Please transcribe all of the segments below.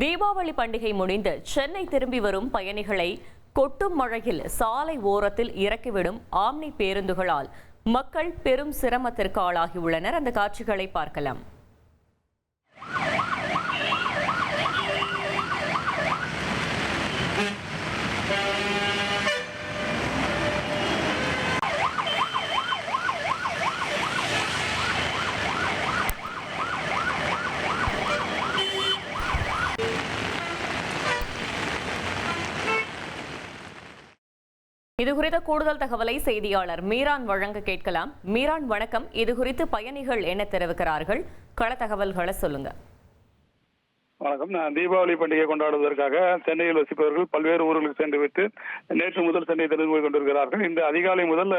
தீபாவளி பண்டிகை முடிந்து சென்னை திரும்பி வரும் பயணிகளை கொட்டும் மழையில் சாலை ஓரத்தில் இறக்கிவிடும் ஆம்னி பேருந்துகளால் மக்கள் பெரும் சிரமத்திற்கு ஆளாகியுள்ளனர். அந்த காட்சிகளை பார்க்கலாம். இது குறித்த கூடுதல் தகவலை செய்தியாளர் மீரான் வழங்க கேட்கலாம். மீரான் வணக்கம். இது குறித்து பயணிகள் என்ன தெரிவிக்கிறார்கள்? கள தகவல்களை சொல்லுங்க. வணக்கம். நான் தீபாவளி பண்டிகை கொண்டாடுவதற்காக சென்னையில் வசிப்பவர்கள் பல்வேறு ஊர்களுக்கு சென்று விட்டு நேற்று முதல் சென்னை திரும்பி கொண்டிருக்கிறார்கள். இந்த அதிகாலை முதல்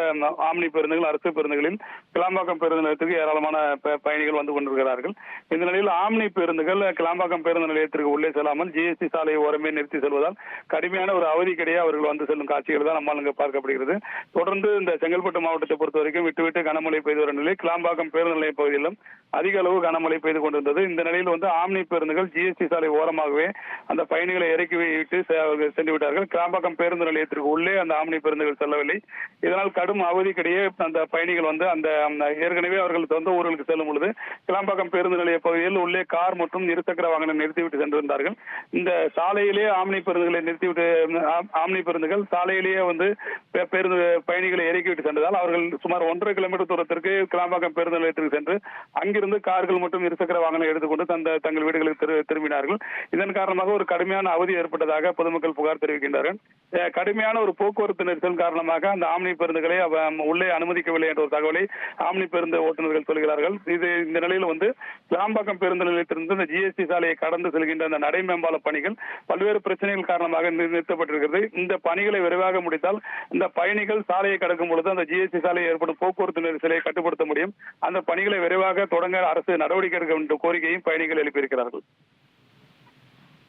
ஆம்னி பேருந்துகள் அரசு பேருந்துகளில் கிளாம்பாக்கம் பேருந்து நிலையத்திற்கு ஏராளமான பயணிகள் வந்து கொண்டிருக்கிறார்கள். இந்த நிலையில் ஆம்னி பேருந்துகள் கிளாம்பாக்கம் பேருந்து நிலையத்திற்கு உள்ளே செல்லாமல் ஜிஎஸ்டி சாலை ஓரமே நிறுத்தி செல்வதால் கடுமையான ஒரு அவதிக்கிடையே அவர்கள் வந்து செல்லும் காட்சிகள் தான் நம்மால் இங்கு பார்க்கப்படுகிறது. தொடர்ந்து இந்த செங்கல்பட்டு மாவட்டத்தை பொறுத்த வரைக்கும் கனமழை பெய்து வரும் நிலையில் கிளாம்பாக்கம் பேருந்து நிலைய பகுதியிலும் அதிக அளவு கனமழை பெய்து கொண்டிருந்தது. இந்த நிலையில் வந்து ஆம்னி பேருந்துகள் ஜிஎஸ்டி சாலை ஓரமாகவே அந்த பயணிகளை இறக்கி விட்டு செ- அவர்கள் சென்று விட்டார்கள். கிராம்பாக்கம் பேருந்து நிலையத்திற்கு உள்ளே அந்த ஆம்னி பேருந்துகள் செல்லவில்லை. இதனால் கடும் அவதிக்கிடையே அந்த பயணிகள் வந்து அந்த ஏற்கனவே அவர்கள் சொந்த ஊர்களுக்கு செல்லும் பொழுது கிளாம்பாக்கம் பேருந்து நிலைய பகுதியில் உள்ளே கார் மற்றும் இருசக்கர வாகனம் நிறுத்திவிட்டு சென்றிருந்தார்கள். இந்த சாலையிலேயே ஆம்னி பேருந்துகளை நிறுத்திவிட்டு ஆம்னி பேருந்துகள் சாலையிலேயே வந்து பேருந்து பயணிகளை இறக்கிவிட்டு சென்றதால் அவர்கள் சுமார் ஒன்றரை கிலோமீட்டர் தூரத்திற்கு கிளாம்பாக்கம் பேருந்து நிலையத்திற்கு சென்று அங்கே அங்கிருந்து கார்கள் மற்றும் இருசக்கர வாகனம் எடுத்துக்கொண்டு தந்த தங்கள் வீடுகளுக்கு திரு- திரும்பினார்கள். இதன் காரணமாக ஒரு கடுமையான அவதி ஏற்பட்டதாக பொதுமக்கள் புகார் தெரிவிக்கின்றார்கள். கடுமையான ஒரு போக்குவரத்து நெரிசல் காரணமாக அந்த ஆம்னி பேருந்துகளை உள்ளே அனுமதிக்கவில்லை என்ற ஒரு தகவலை ஆம்னி பேருந்து ஓட்டுநர்கள் சொல்கிறார்கள். இது இந்த நிலையில் வந்து கிளாம்பாக்கம் பேருந்து நிலையத்திலிருந்து இந்த ஜிஎஸ்டி சாலையை கடந்து செல்கின்ற அந்த நடை மேம்பால பணிகள் பல்வேறு பிரச்சனைகள் காரணமாக நிறுத்தப்பட்டிருக்கிறது. இந்த பணிகளை விரைவாக முடித்தால் இந்த பயணிகள் சாலையை கடக்கும் பொழுது அந்த ஜிஎஸ்டி சாலையில் ஏற்படும் போக்குவரத்து நெரிசலை கட்டுப்படுத்த முடியும். அந்த பணிகளை விரைவாக தொடங்க அரசு நடவடிக்கை எடுக்க வேண்டும் கோரிக்கையும் பயணிகள் எழுப்பியிருக்கிறார்கள்.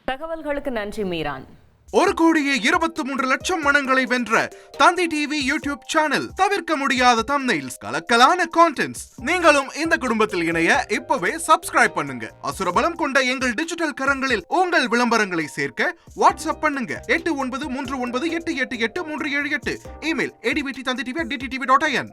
தகவல்களுக்கு நன்றி மீரான். ஒரு கோடியே இருபத்தி மூன்று லட்சம் மனங்களை வென்ற தந்தி டிவி யூடியூப் சேனல் தவிர்க்க முடியாத தம்னைல்ஸ் கலக்கலான கான்டென்ட்ஸ் நீங்களும் இந்த குடும்பத்தில் இணைய இப்பவே சப்ஸ்கிரைப் பண்ணுங்க. அசுரபலம் கொண்ட எங்கள் டிஜிட்டல் கரங்களில் உங்கள் விளம்பரங்களை சேர்க்க வாட்ஸ்அப் பண்ணுங்க. எட்டு ஒன்பது மூன்று ஒன்பது எட்டு எட்டு எட்டு மூன்று ஏழு எட்டு. Email ஏடிபிடி Thanthi TV DT TV dot IN